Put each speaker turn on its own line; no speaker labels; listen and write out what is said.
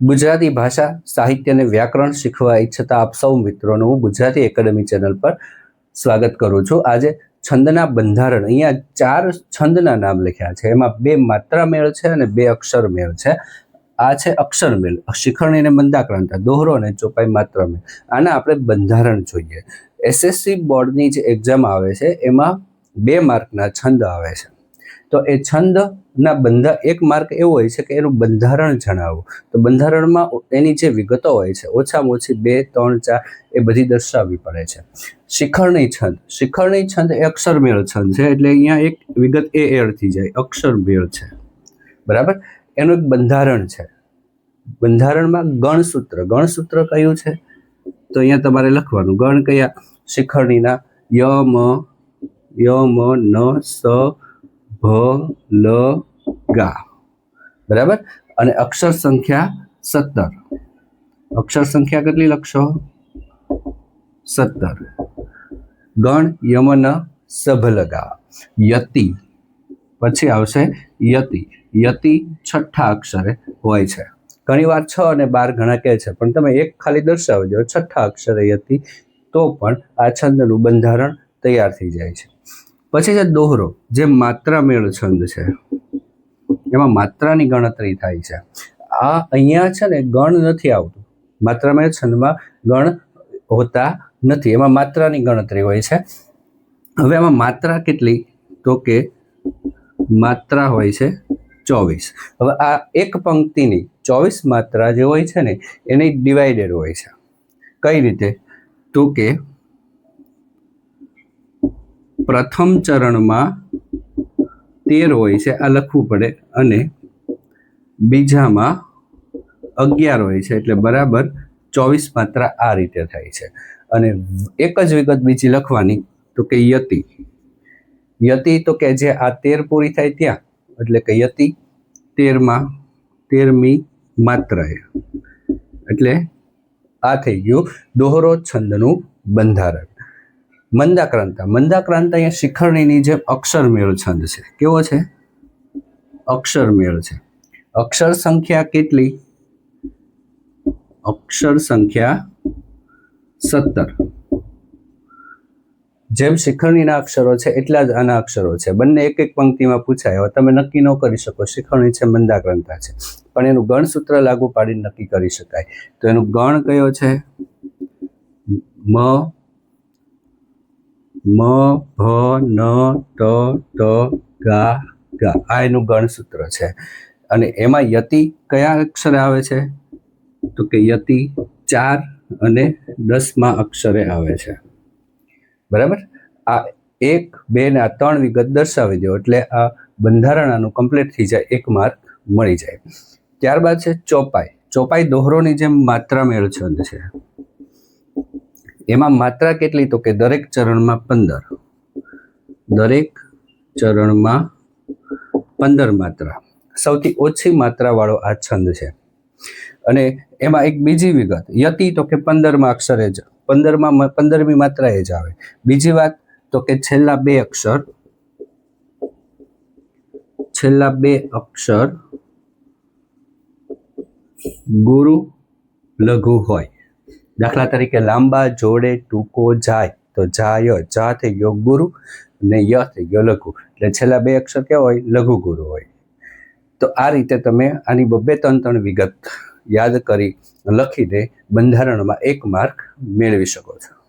ગુજરાતી ભાષા, સાહિત્ય અને વ્યાકરણ શીખવા ઈચ્છતા આપ સૌ મિત્રોનું હું ગુજરાતી એકેડમી ચેનલ પર સ્વાગત કરું છું. આજે છંદના બંધારણ, અહીંયા ચાર છંદના નામ લખ્યા છે. એમાં બે માત્રા મેળ છે અને બે અક્ષર મેળ છે. આ છે અક્ષર મેળ શિખરણી અને મંદાક્રાંતા, દોહરો અને ચોપાઈ માત્રા મેળ આના આપણે બંધારણ જોઈએ. એસએસસી બોર્ડની જે એક્ઝામ આવે છે, એમાં બે માર્કના છંદ આવે છે. તો એ છંદના બંધા, એક માર્ક એવો હોય છે કે એનું બંધારણ જણાવો. તો બંધારણમાં એની જે વિગતો હોય છે, ઓછામાં ઓછી બે, ત્રણ, ચાર, એ બધી દર્શાવવી પડે છે. શિખરણી છંદ. શિખરણી છંદ એ અક્ષરમેળ છંદ છે, એટલે અહીંયા એક વિગત એ એડ થઈ જાય. અક્ષરમેળ છે. બરાબર? એનું એક બંધારણ છે. બંધારણમાં ગણસૂત્ર. ગણસૂત્ર કયું છે? તો અહીંયા તમારે લખવાનું. ગણ કયા? શિખરણીના ય, મ ય, મ, ન, સ ભ, લ, ગા. બરાબર? અને અક્ષર સંખ્યા સત્તર. અક્ષર સંખ્યા કેટલી લખશો? સત્તર. ગણ, યમન, સભલગા. યતિ. પછી આવશે યતિ. યતિ છઠ્ઠા અક્ષરે હોય છે. ઘણીવાર છ અને બાર ઘણા કહે છે, પણ તમે એક ખાલી દર્શાવજો, છઠ્ઠા અક્ષરે યતિ, તો પણ આ છંદનું બંધારણ તૈયાર થઈ જાય છે. પછી છે દોહરો, જે માત્રામેળ છંદ છે. એમાં માત્રાની ગણતરી થાય છે. આ અહીંયા છે ને ગણ નથી આવતું. માત્રામેળ છંદમાં ગણ હોતા નથી. એમાં માત્રાની ગણતરી હોય છે. હવે એમાં માત્રા કેટલી? તો કે માત્રા હોય છે ચોવીસ. હવે આ એક પંક્તિની ચોવીસ માત્રા જે હોય છે ને, એની ડિવાઈડેડ હોય છે. કઈ રીતે? તો કે પ્રથમ ચરણમાં તેર હોય છે, આ લખવું પડે. અને બીજામાં અગિયાર હોય છે, એટલે બરાબર ચોવીસ માત્રા આ રીતે થાય છે. અને એક જ વિગત બીજી લખવાની, તો કે યતિ. યતિ તો કે જે આ તેર પૂરી થાય ત્યાં, એટલે કે યતિ તેરમાં તેરમી માત્રાએ. એટલે આ થઈ ગયું દોહરો છંદનું બંધારણ. મંદાક્રાંતા. મંદાક્રાંતા અહીંયા શિખરણીની જેમ અક્ષરમેળ છંદ છે. કેવો છે? અક્ષરમેળ છે. અક્ષર સંખ્યા કેટલી? અક્ષર સંખ્યા સત્તર. જેમ શિખરણીના અક્ષરો છે, એટલા જ આના અક્ષરો છે. બંને એક એક પંક્તિમાં પૂછાય. હવે તમે નક્કી ન કરી શકો. શિખરણી છે, મંદાક્રાંતા છે. પણ એનું ગણસૂત્ર લાગુ પાડીને નક્કી કરી શકાય. તો એનું ગણ કયો છે? મ મ, ભ ન ત ત ગા ગા. આ એનું ગણસૂત્ર છે. અને એમાં યતિ કયા અક્ષરે આવે છે? તો કે યતિ ચાર અને દસમાં અક્ષરે આવે છે. બરાબર? આ એક, બે ને આ ત્રણ વિગત દર્શાવી દો એટલે આ બંધારણ આનું કમ્પ્લીટ થઈ જાય, એક માર્ક મળી જાય. ત્યારબાદ છે ચોપાઈ. ચોપાઈ દોહરોની જેમ માત્રા મેળ છંદ છે. એમાં માત્રા કેટલી? તો કે દરેક ચરણમાં પંદર. દરેક ચરણમાં પંદર માત્રા. સૌથી ઓછી માત્રાવાળો આ છંદ છે. અને એમાં એક બીજી વિગત. યતિ તો કે પંદરમાં અક્ષરે જ, પંદરમાં પંદરમી માત્રા એ જ આવે. બીજી વાત તો કે છેલ્લા બે અક્ષર, છેલ્લા બે અક્ષર ગુરુ લઘુ હોય. દાખલા તરીકે લાંબા જોડે ટૂંકો જાય તો જાય, જા થઈ ગયો ગુરુ ને ય થઈ ગયો લઘુ. એટલે છેલ્લા બે અક્ષર કેવા હોય? લઘુ ગુરુ હોય. તો આ રીતે તમે આની બબ્બે ત્રણ ત્રણ વિગત યાદ કરી લખીને બંધારણમાં એક માર્ક મેળવી શકો છો.